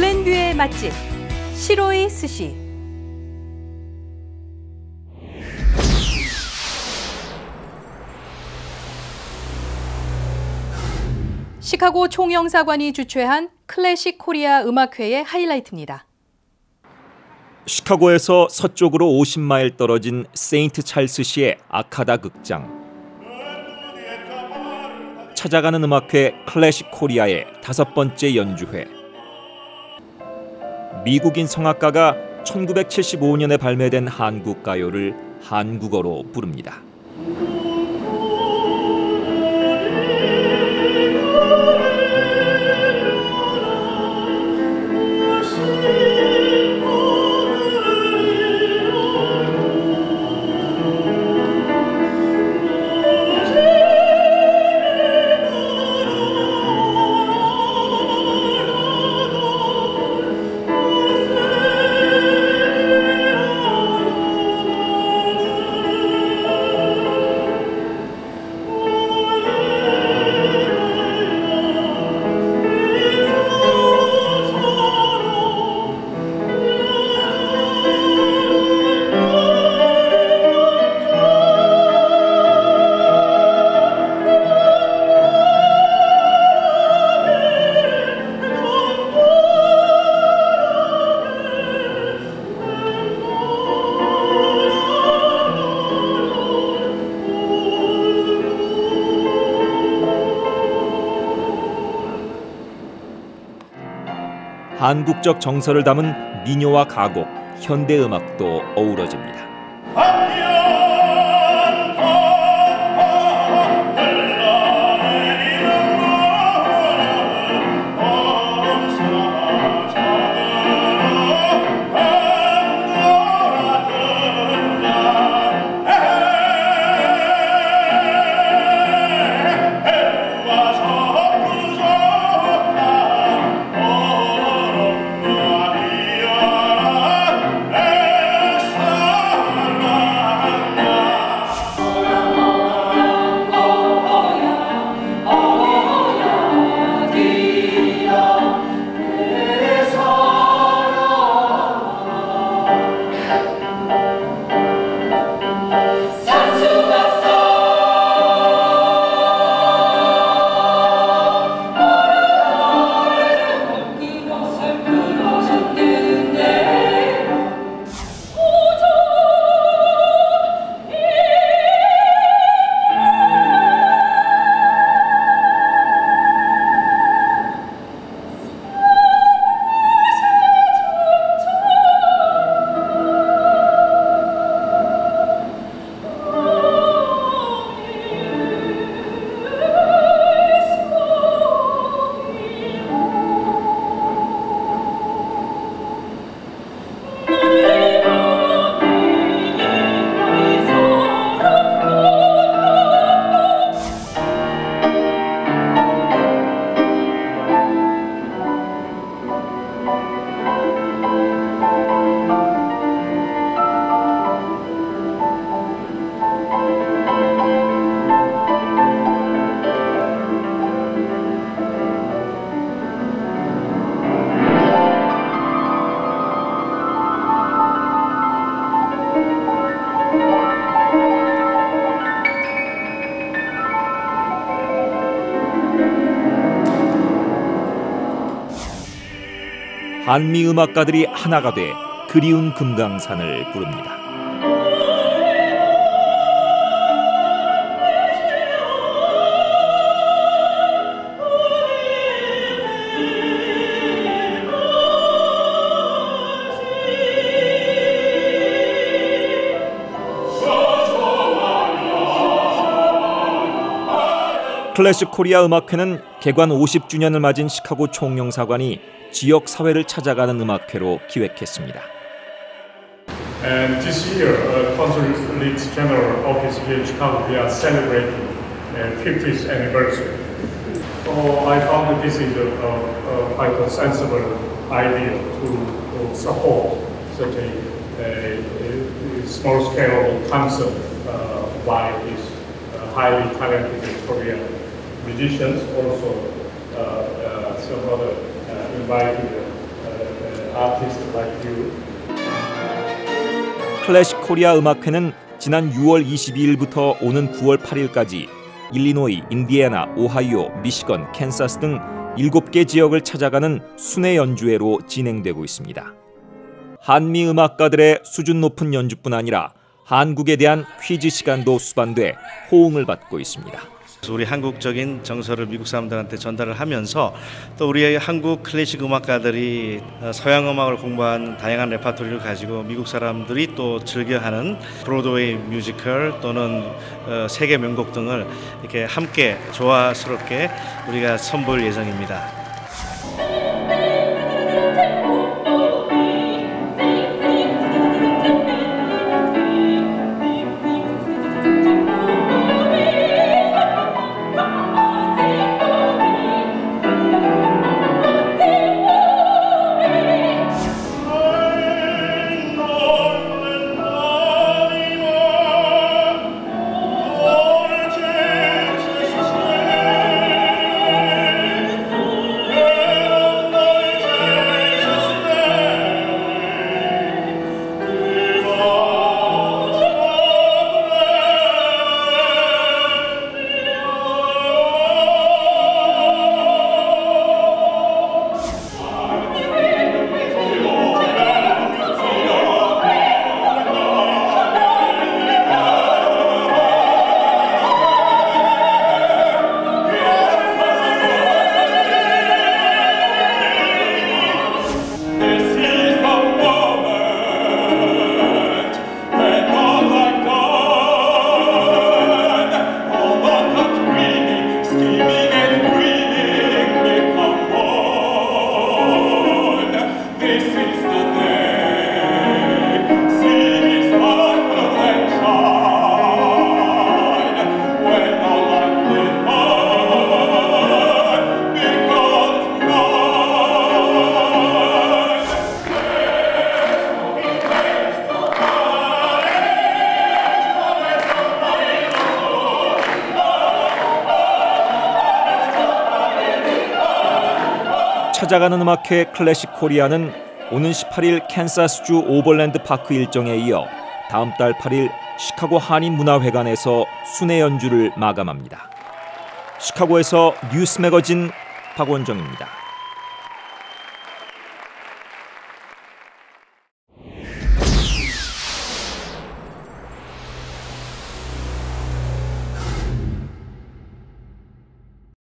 글렌뷰의 맛집 시로이 스시 시카고 총영사관이 주최한 클래식 코리아 음악회의 하이라이트입니다. 시카고에서 서쪽으로 50마일 떨어진 세인트 찰스시의 아카다 극장. 찾아가는 음악회 클래식 코리아의 다섯 번째 연주회. 미국인 성악가가 1975년에 발매된 한국 가요를 한국어로 부릅니다. 한국적 정서를 담은 민요와 가곡, 현대 음악도 어우러집니다. Sim. 한미 음악가들이 하나가 돼 그리운 금강산을 부릅니다. 클래식 코리아 음악회는 개관 50주년을 맞은 시카고 총영사관이 지역 사회를 찾아가는 음악회로 기획했습니다. And this year, uh, Consulate General Office here in Chicago, we are celebrating uh, 50th anniversary. So I found that this is a, a, a quite a sensible idea to, support such a, a, small-scale concert uh, by these uh, highly talented Korean musicians, also uh, uh, some other invited artists like you. 클래식 코리아 음악회는 지난 6월 22일부터 오는 9월 8일까지 일리노이, 인디애나, 오하이오, 미시건, 캔사스 등 7개 지역을 찾아가는 순회 연주회로 진행되고 있습니다. 한미 음악가들의 수준 높은 연주뿐 아니라 한국에 대한 퀴즈 시간도 수반돼 호응을 받고 있습니다. 우리 한국적인 정서를 미국 사람들한테 전달을 하면서 또 우리 한국 클래식 음악가들이 어, 서양 음악을 공부한 다양한 레파토리를 가지고 미국 사람들이 또 즐겨하는 브로드웨이 뮤지컬 또는 어, 세계 명곡 등을 이렇게 함께 조화스럽게 우리가 선보일 예정입니다. 찾아가는 음악회 클래식 코리아는 오는 18일 캔사스주 오벌랜드 파크 일정에 이어 다음 달 8일 시카고 한인문화회관에서 순회 연주를 마감합니다. 시카고에서 뉴스 매거진 박원정입니다.